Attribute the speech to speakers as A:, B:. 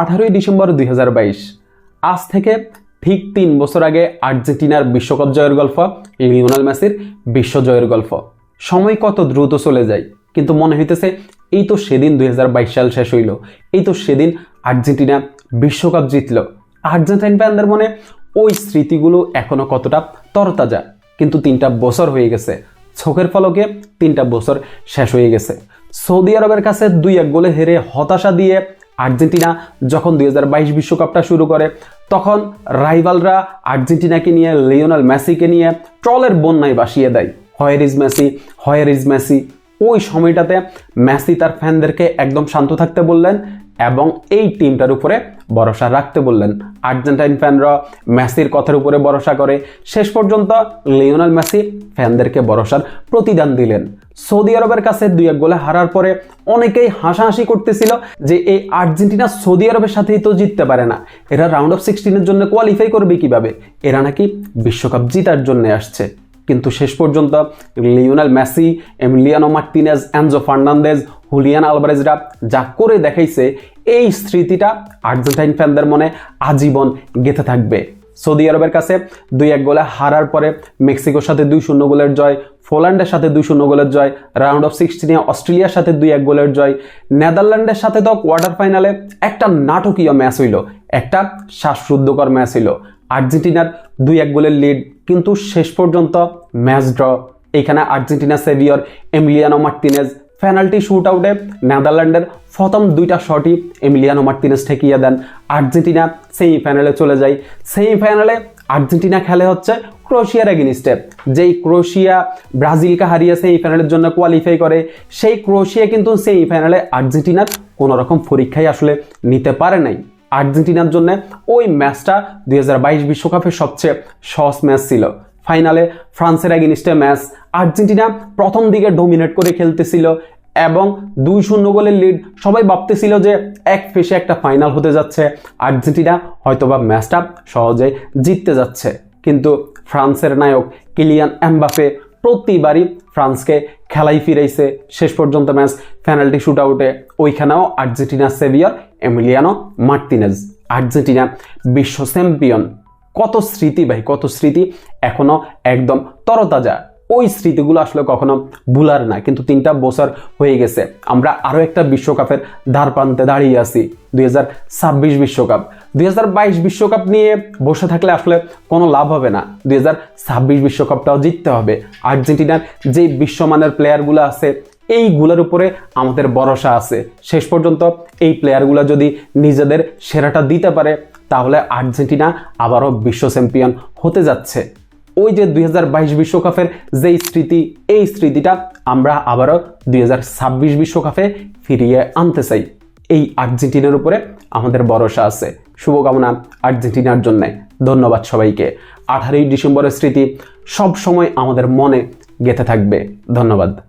A: আঠারোই ডিসেম্বর দুই হাজার বাইশ। আজ থেকে ঠিক তিন বছর আগে আর্জেন্টিনার বিশ্বকাপ জয়ের গল্প, লিওনাল মেসির বিশ্ব জয়ের গল্প। সময় কত দ্রুত চলে যায়, কিন্তু মনে হইতেছে এই তো সেদিন দুই হাজার বাইশ সাল শেষ হইল, এই তো সেদিন আর্জেন্টিনা বিশ্বকাপ জিতল। আর্জেন্টাইন ফ্যানদের মনে ওই স্মৃতিগুলো এখনও কতটা তরতাজা, কিন্তু তিনটা বছর হয়ে গেছে চোখের ফলকে তিনটা বছর শেষ হয়ে গেছে। সৌদি আরবের কাছে দুই এক গোলে হেরে হতাশা দিয়ে আর্জেন্টিনা যখন দুই বিশ্বকাপটা শুরু করে, তখন রাইভালরা আর্জেন্টিনাকে নিয়ে, লিওনাল মেসিকে নিয়ে ট্রলের বন্যায় বাসিয়ে দেয়। Here is Messi, here is Messi. ওই সময়টাতে মেসি তার ফ্যানদেরকে একদম শান্ত থাকতে বললেন এবং এই টিমটার উপরে ভরসা রাখতে বললেন। আর্জেন্টাইন ফ্যানরা মেসির কথার উপরে ভরসা করে। শেষ পর্যন্ত লিওনাল মেসি ফ্যানদেরকে ভরসার প্রতিদান দিলেন। সৌদি আরবের কাছে দুই এক গোলে হারার পরে অনেকেই হাসাহাসি করতেছিল যে এই আর্জেন্টিনা সৌদি আরবের সাথেই তো জিততে পারে না। এরা রাউন্ড অফ সিক্সটিনের জন্য কোয়ালিফাই করবে কীভাবে? এরা নাকি বিশ্বকাপ জিতার জন্য আসছে। কিন্তু শেষ পর্যন্ত Lionel Messi, Emiliano Martinez Enzo Fernandez Julian আলভারেজরা যা করে দেখাইছে, এই স্মৃতিটা আর্জেন্টাইন ফ্যানদের মনে আজীবন গেঁথে থাকবে। সৌদি আরবের কাছে দুই এক গোলে হারার পরে মেক্সিকোর সাথে দুই শূন্য গোলের জয়, পোল্যান্ডের সাথে দুই শূন্য গোলের জয়, রাউন্ড অফ সিক্সটিনে অস্ট্রেলিয়ার সাথে দুই এক গোলের জয়, নেদারল্যান্ডের সাথে তো কোয়ার্টার ফাইনালে একটা নাটকীয় ম্যাচ হইল, একটা শ্বাসরুদ্ধকর ম্যাচ হইল। আর্জেন্টিনার দুই এক গোলের লিড কিন্তু শেষ পর্যন্ত ম্যাচ ড্র। এখানে Argentina saviour Emiliano Martinez penalty shoot আউটে নেদারল্যান্ডের প্রথম দুইটা শটই এমিলিয়ানো মার্টিনেজ ঠেকিয়ে দেন। আর্জেন্টিনা সেমিফাইনালে চলে যায়। সেমিফাইনালে আর্জেন্টিনা খেলে হচ্ছে ক্রোশিয়ার এগেনিস্টে। যেই ক্রোশিয়া ব্রাজিলকে হারিয়ে সেমিফাইনালের জন্য কোয়ালিফাই করে, সেই ক্রোশিয়া কিন্তু সেমিফাইনালে আর্জেন্টিনার কোনো রকম পরীক্ষায় আসলে নিতে পারে নাই। আর্জেন্টিনার জন্য ওই ম্যাচটা দুই বিশ্বকাপের সবচেয়ে সহজ ম্যাচ ছিল। ফাইনালে ফ্রান্সের এগেনিস্টে ম্যাচ আর্জেন্টিনা প্রথম দিকে ডোমিনেট করে খেলতেছিল এবং দুই শূন্য গোলের লিড সবাই ভাবতেছিল যে এক ফেসে একটা ফাইনাল হতে যাচ্ছে। আর্জেন্টিনা হয়তোবা ম্যাচটা সহজে জিততে যাচ্ছে। কিন্তু ফ্রান্সের নায়ক কিলিয়ান এমবাফে প্রতিবারই ফ্রান্সকে খেলাই ফিরাইছে। শেষ পর্যন্ত ম্যাচ পেনাল্টি শুট আউটে ওইখানেও Argentina saviour Emiliano Martinez, Argentina বিশ্ব চ্যাম্পিয়ন কত স্মৃতি ভাই, কত স্মৃতি এখনও একদম তরতাজা। ওই স্মৃতিগুলো আসলে কখনো ভুলার না, কিন্তু তিনটা বছর হয়ে গেছে। আমরা আরও একটা বিশ্বকাপের ধার প্রান্তে দাঁড়িয়ে আছি, দুই বিশ্বকাপ। দুই বিশ্বকাপ নিয়ে বসে থাকলে আসলে কোনো লাভ হবে না। দুই বিশ্বকাপটাও জিততে হবে। আর্জেন্টিনার যে বিশ্বমানের প্লেয়ারগুলো আছে, এইগুলোর উপরে আমাদের ভরসা আছে। শেষ পর্যন্ত এই প্লেয়ারগুলো যদি নিজেদের সেরাটা দিতে পারে তাহলে আর্জেন্টিনা আবারও বিশ্ব চ্যাম্পিয়ন হতে যাচ্ছে। ওই যে দুই বিশ্বকাপের যেই স্মৃতি, এই স্মৃতিটা আমরা আবারও দুই বিশ্বকাপে ফিরিয়ে আনতে চাই। এই আর্জেন্টিনার উপরে আমাদের ভরসা আছে। শুভকামনা আর্জেন্টিনার জন্য। ধন্যবাদ সবাইকে। আঠারোই ডিসেম্বরের স্মৃতি সব সময় আমাদের মনে গেঁথে থাকবে। ধন্যবাদ।